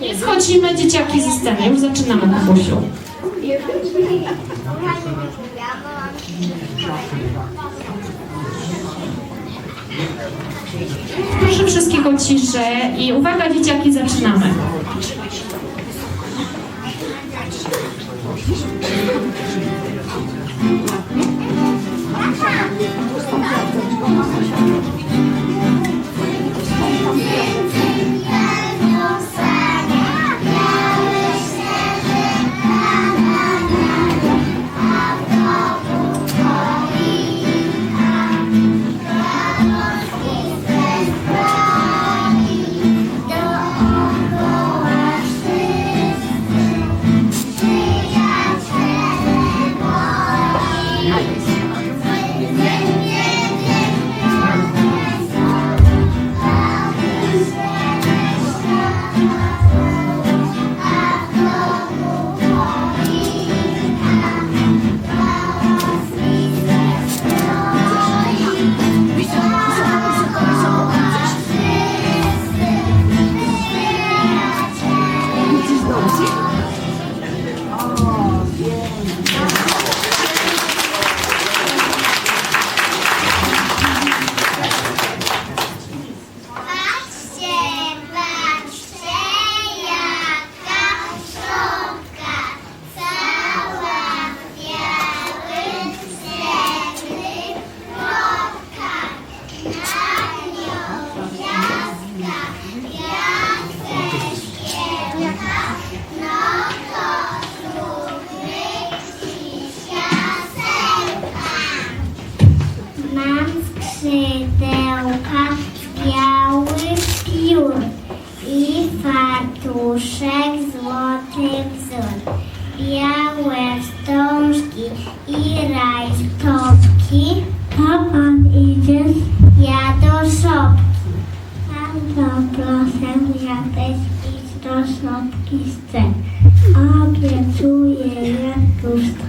Nie schodzimy dzieciaki ze sceny, już zaczynamy Kubusiu. Proszę wszystkich o ciszę i uwaga dzieciaki, zaczynamy. Fartuszek złoty wzór. Białe wstążki i rajstopki. To pan idzie? Ja do szopki. Bardzo proszę, ja też iść do szopki chcę. Obiecuję jak pusto.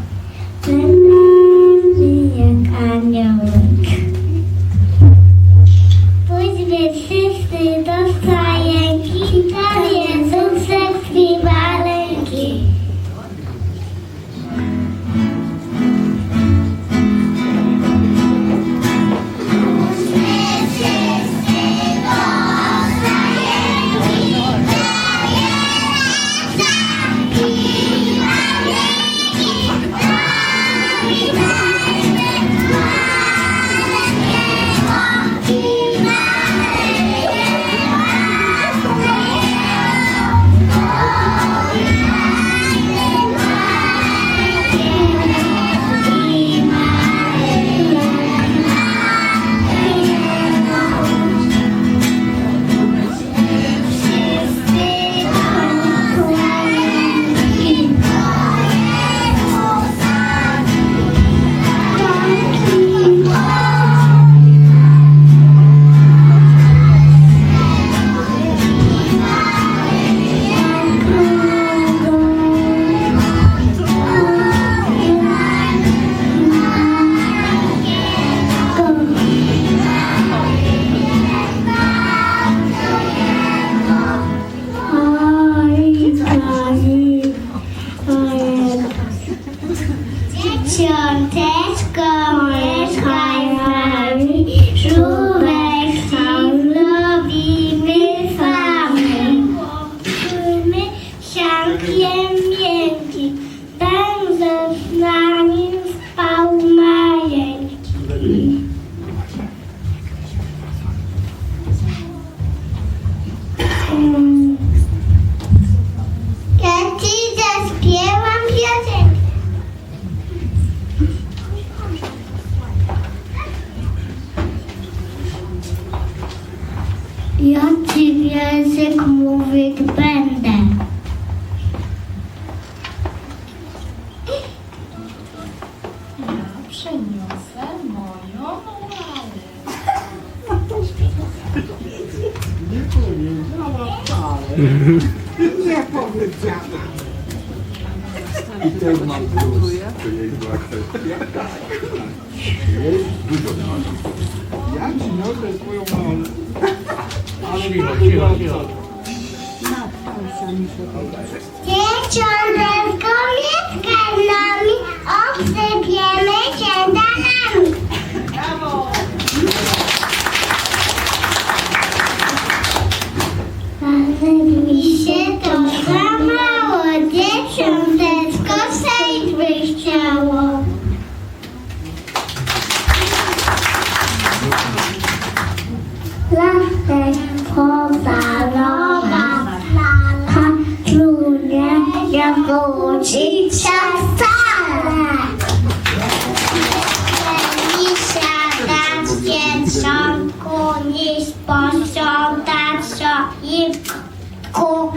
Książeczką myszką Ja przeniosę moją lalę. Nie powiedziała wcale. Nie powiedziała. I też mam plus. To jej była kwestia. Jest dużo Ja ci noszę swoją mamę. Ale cicho, cicho, cicho. Mieszkaj z nami, obsypiemy śniadanami. Ale this pawn shop, that shop, you go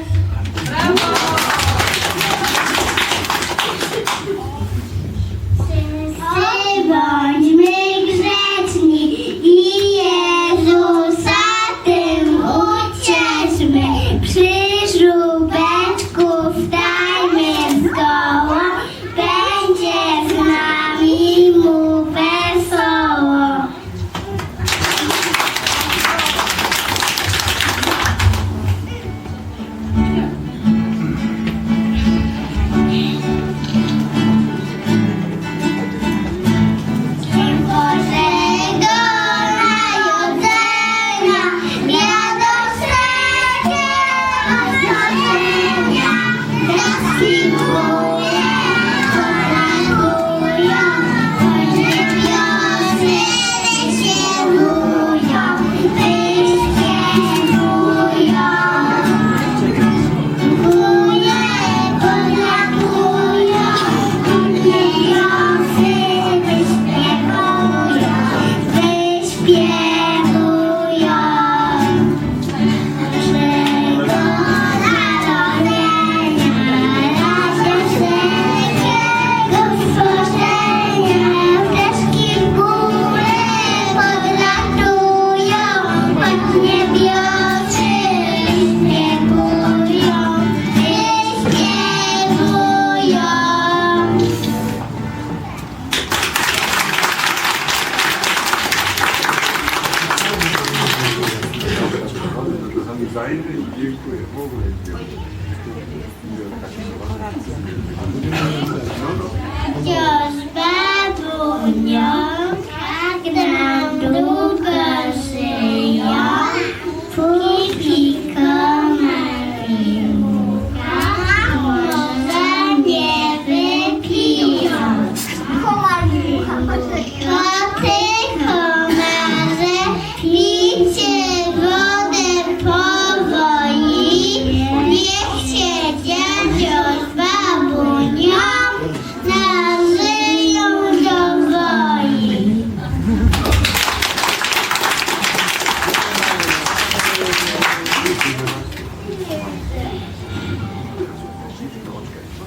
Gracias.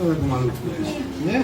No tak malutko jest, nie?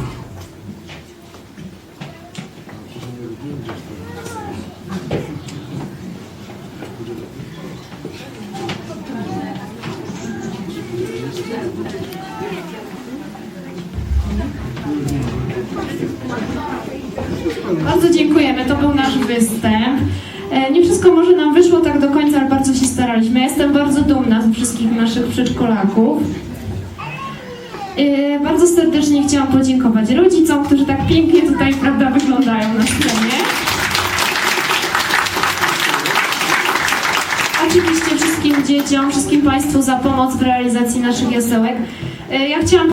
wyszło tak do końca, ale bardzo się staraliśmy. Ja jestem bardzo dumna z wszystkich naszych przedszkolaków. E, Bardzo serdecznie chciałam podziękować rodzicom, którzy tak pięknie tutaj, prawda, wyglądają na scenie. Oczywiście wszystkim dzieciom, wszystkim Państwu za pomoc w realizacji naszych jasełek. E, Ja chciałam